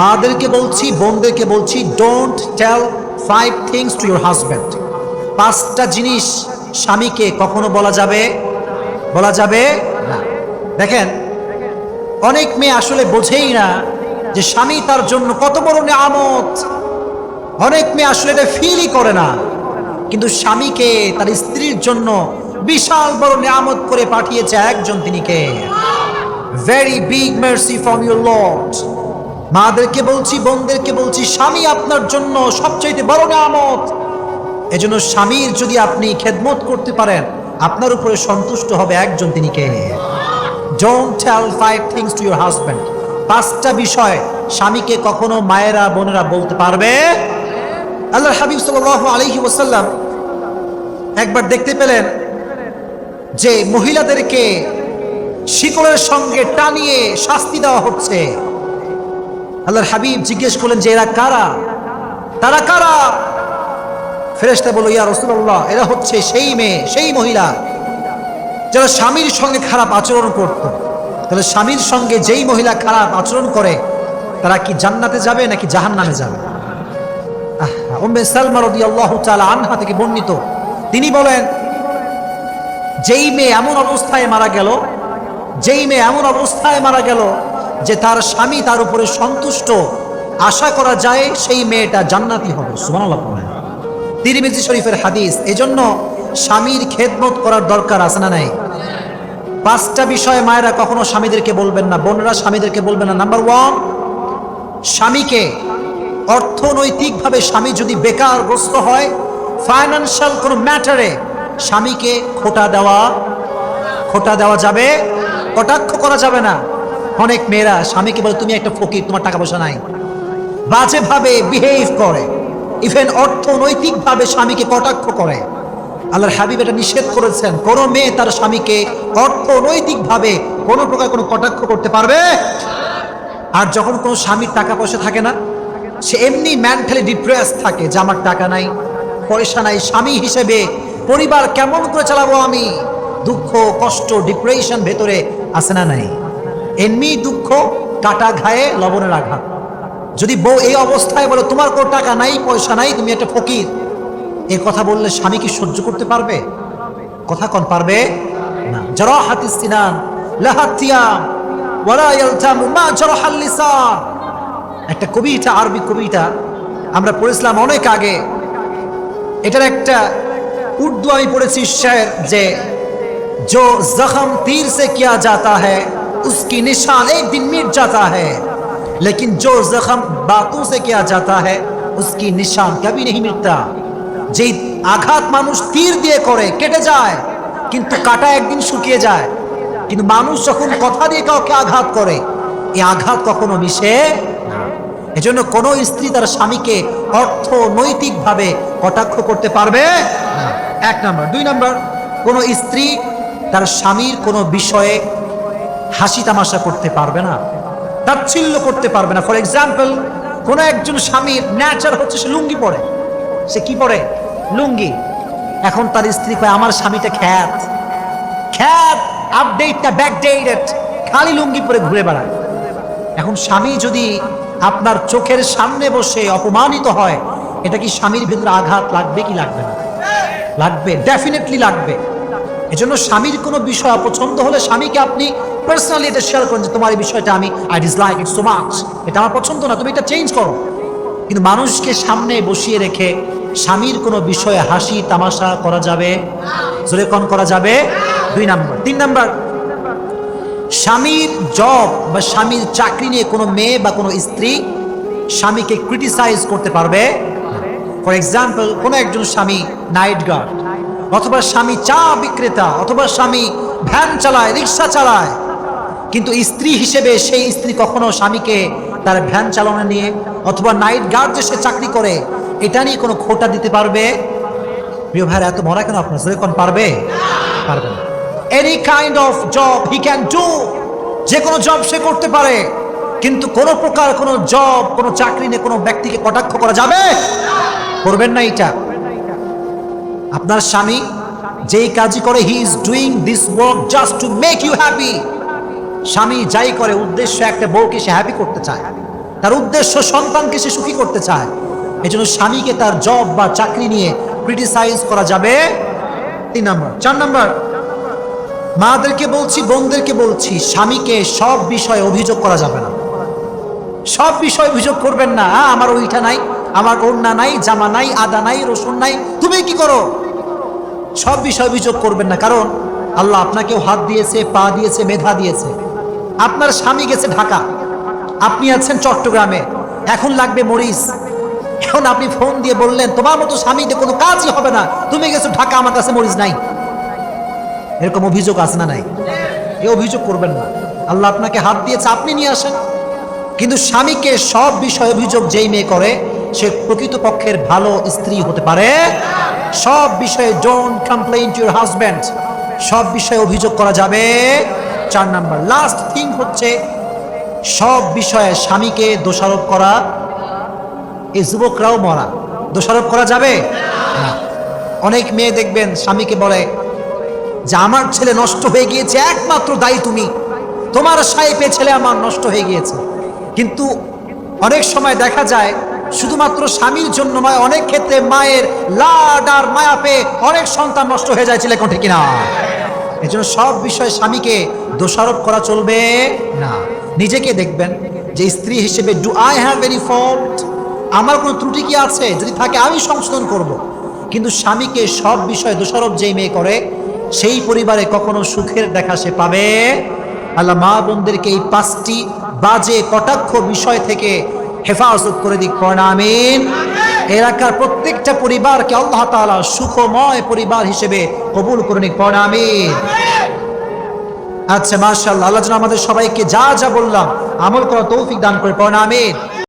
মাদেরকে বলছি, বোনদেরকে বলছি don't tell five things to your husband পাঁচটা জিনিস স্বামীকে কখনো বলা যাবে? বলা যাবে না। দেখেন, অনেক মেয়ে আসলে বোঝেই না যে স্বামী তার জন্য কত বড় নিয়ামত। অনেক মেয়ে আসলে এটা ফিলই করে না। কিন্তু স্বামীকে, তার স্ত্রীর জন্য বিশাল বড় নিয়ামত করে পাঠিয়েছে একজন তিনি কে? Very big mercy from your lord মাদেরকে বলছি, বোনদেরকে বলছি, স্বামী আপনার জন্য সবচাইতে বড় নিয়ামত। এজন্য স্বামীর যদি আপনি খেদমত করতে পারেন, আপনার উপরে সন্তুষ্ট হবে একজন তিনি কে? Don't tell five things to your husband পাঁচটা বিষয় স্বামীকে কখনো মায়েরা, বোনেরা বলতে পারবে? আল্লাহ হাবিব সাল্লাল্লাহু আলাইহি ওয়াসাল্লাম একবার দেখতে পেলেন যে মহিলাদেরকে শিকলের সঙ্গে টানিয়ে শাস্তি দেওয়া হচ্ছে। আল্লাহর হাবিব জিজ্ঞেস করলেন যে এরা কারা? তারা কারা? ফেরেশতা বলল ইয়া রাসূলুল্লাহ এরা হচ্ছে সেই মেয়ে সেই মহিলা যারা স্বামীর সঙ্গে খারাপ আচরণ করত। তাহলে স্বামীর সঙ্গে যেই মহিলা খারাপ আচরণ করে তারা কি জান্নাতে যাবে নাকি জাহান্নামে যাবে? আহা, উম্মে সালমা রাদিয়াল্লাহু তাআলা আনহা থেকে বর্ণিত। তিনি বলেন যেই মেয়ে এমন অবস্থায় মারা গেল যেই মেয়ে এমন অবস্থায় মারা গেল যে তার স্বামী তার উপরে সন্তুষ্ট, আশা করা যায় সেই মেয়েটা জান্নাতি হবে। সুবহানাল্লাহ পড়েন তিরমিজি শরীফের হাদিস, এজন্য স্বামীর খেদমত করার দরকার আছে না নাই? পাঁচটা বিষয়ে মায়েরা কখনো স্বামীদেরকে বলবেন না, বোনরা স্বামীদেরকে বলবেন না। নাম্বার ওয়ান স্বামীকে অর্থনৈতিকভাবে স্বামী যদি বেকারগ্রস্ত হয় ফাইন্যান্সিয়াল কোনো ম্যাটারে স্বামীকে খোটা দেওয়া খোটা দেওয়া যাবে, কটাক্ষ করা যাবে না। অনেক মেয়েরা স্বামীকে বলে, তুমি একটা ফকির, তোমার টাকা পয়সা নাই। বাজেভাবে বিহেভ করে। ইভেন অর্থনৈতিকভাবে স্বামীকে কটাক্ষ করে। আল্লাহর হাবিব এটা নিষেধ করেছেন। কোনো মেয়ে তার স্বামীকে অর্থনৈতিকভাবে কোনো প্রকার কোনো কটাক্ষ করতে পারবে? আর যখন কোনো স্বামীর টাকা পয়সা থাকে না, সে এমনি মেন্টালি ডিপ্রেস থাকে যে, আমার টাকা নাই, পয়সা নাই, স্বামী হিসেবে পরিবার কেমন করে চালাবো আমি? দুঃখ, কষ্ট ডিপ্রেশন ভেতরে আছে না নাই? এমনি দুঃখ, কাটা ঘায়ে, লবণের আঘাত। যদি বউ এই অবস্থায় বলে, তোমার কোনো টাকা নাই, পয়সা নাই, তুমি একটা ফকির, এ কথা বললে স্বামী কি সহ্য করতে পারবে? কথা কন, পারবে? না। জরা হাতিস একটা কবিতা, আরবি কবিতা, আমরা পড়েছিলাম অনেক আগে। এটার একটা উর্দু আমি পড়েছি, শের, যে, জো জখম তীর সে কিয়া যাতা হ্যায়? उसकी निशान एक दिन मिट जाता है लेकिन जो जख्म बातों से किया जाता है उसकी निशान कभी नहीं मिटता যেই আঘাত মানুষ তীর দিয়ে করে কেটে যায় কিন্তু কাটা একদিন শুকিয়ে যায় কিন্তু মানুষ যখন কথা দিয়ে কাউকে আঘাত করে এই আঘাত কখনো মিশে না। এজন্য কোনো স্ত্রী তার স্বামীকে অর্থনৈতিকভাবে কটাক্ষ করতে পারবে না। এক নাম্বার দুই নাম্বার কোনো স্ত্রী তার স্বামীর কোনো বিষয়ে হাসি তামাশা করতে পারবে না, তাচ্ছিল্য করতে পারবে না। ফর এক্সাম্পল কোনো একজন স্বামীর ন্যাচার হচ্ছে সে লুঙ্গি পরে। সে কি পরে? লুঙ্গি। এখন তার স্ত্রী কয়, আমার স্বামীটা খ্যাত। খ্যাত আপডেটটা ব্যাকডেটেড খালি লুঙ্গি পরে ঘুরে বেড়ায়। এখন স্বামী যদি আপনার চোখের সামনে বসে অপমানিত হয়, এটা কি স্বামীর ভিতরে আঘাত লাগবে কি লাগবে না? লাগবে ডেফিনেটলি লাগবে। এজন্য স্বামীর কোনো বিষয় অপছন্দ হলে স্বামীকে আপনি পার্সোনালি এটা শেয়ার করেন যে তোমার এই বিষয়টা আমি I dislike it so much এটা আমার পছন্দ না তুমি এটা চেঞ্জ করো। কিন্তু মানুষকে সামনে বসিয়ে রেখে স্বামীর কোনো বিষয়ে হাসি, তামাশা করা যাবে? জোরে কন, করা যাবে? দুই নাম্বার। তিন নাম্বার, স্বামীর জব বা স্বামীর চাকরি নিয়ে কোনো মেয়ে বা কোনো স্ত্রী স্বামীকে ক্রিটিসাইজ করতে পারবে? ফর এক্সাম্পল কোনো একজন স্বামী নাইট গার্ড অথবা স্বামী চা বিক্রেতা, অথবা স্বামী ভ্যান চালায়, রিক্সা চালায় কিন্তু স্ত্রী হিসেবে সেই স্ত্রী কখনো স্বামীকে তার ভ্যান চালানো নিয়ে অথবা নাইট গার্ড যে সে চাকরি করে, এটা নিয়ে কোনো খোটা দিতে পারবে? প্রিয় ভাইরা, এত মরা কেন আপনার? জোরে কোন পারবে? পারবে না। Any kind of job he can do যে কোনো জব সে করতে পারে, কিন্তু কোনো প্রকার কোনো জব কোনো চাকরি নিয়ে কোনো ব্যক্তিকে কটাক্ষ করা যাবে? করবেন না এটা। আপনার স্বামী যেই কাজই করে he is doing this work just to make you happy স্বামী যাই করে, উদ্দেশ্য একটা বউকে সে হ্যাপি করতে চায়। তার উদ্দেশ্য সন্তানকে সে সুখী করতে চায়। এই জন্য স্বামীকে তার জব বা চাকরি নিয়ে ক্রিটিসাইজ করা যাবে। তিন নম্বর। চার নম্বর। মাদেরকে বলছি, বোনদেরকে বলছি, স্বামীকে সব বিষয়ে অভিযোগ করা যাবে না। সব বিষয়ে অভিযোগ করবেন না। আমার ওইটা নাই, আমার ওড়না নাই, জামা নাই, আদা নাই, রসুন নাই। তুমি কি করো? সব বিষয়ে অভিযোগ করবেন না। কারণ আল্লাহ আপনাকেও হাত দিয়েছে, পা দিয়েছে, মেধা দিয়েছে। আপনার স্বামী গেছে ঢাকা। আপনি আছেন চট্টগ্রামে। এখন লাগবে মরিচ। এখন আপনি ফোন দিয়ে বললেন, তোমার মতো স্বামীতে কোনো কাজই হবে না। তুমি গেছো ঢাকা, আমার কাছে মরিচ নাই। এরকম অভিযোগ আছে না নাই? এ অভিযোগ করবেন না। আল্লাহ আপনাকে হাত দিয়েছে, আপনি নিয়ে আসেন। কিন্তু স্বামীকে সব বিষয়ে অভিযোগ যেই মেয়ে করে, সে প্রকৃতপক্ষের ভালো স্ত্রী হতে পারে। সব বিষয়ে don't complain to your husband সব বিষয়ে অভিযোগ করা যাবে। চার নাম্বার। লাস্ট থিং হচ্ছে, সব বিষয়ে স্বামীকে দোষারোপ করা। এই যুবকরাও মরা। দোষারোপ করা যাবে? অনেক মেয়ে দেখবেন, স্বামীকে বলে, যে আমার ছেলে নষ্ট হয়ে গিয়েছে, একমাত্র দায়ী তুমি। তোমার সাইপে ছেলে আমার নষ্ট হয়ে গিয়েছে। কিন্তু অনেক সময় দেখা যায়, শুধুমাত্র স্বামীর জন্য নয়, অনেক ক্ষেত্রে মায়ের লাড আর মায়া পেয়ে অনেক সন্তান নষ্ট হয়ে যায় ছেলে কোঠে কিনা। এই জন্য সব বিষয়ে স্বামীকে দোষারোপ করা চলবে না। নিজেকে দেখবেন যে স্ত্রী হিসেবে do I have any fault আমার কোনো ত্রুটি কি আছে? যদি থাকে, আমি সংশোধন করব। কিন্তু স্বামীকে সব বিষয়ে দোষারোপ যেই মেয়ে করে, সেই পরিবারে কখনো সুখের দেখা সে পাবে। আল্লাহ মা বোনদেরকে এই পাঁচটি বাজে, কটাক্ষ বিষয় থেকে হেফাজত করে দিক। প্রণামিন এলাকার প্রত্যেকটা পরিবারকে আল্লাহ তালা সুখময় পরিবার হিসেবে কবুল করে নিক আমি আচ্ছা মাশাআল্লাহ, আল্লাহ আমাদের সবাইকে যা যা বললাম আমল করা তৌফিক দান করে প্রণামিন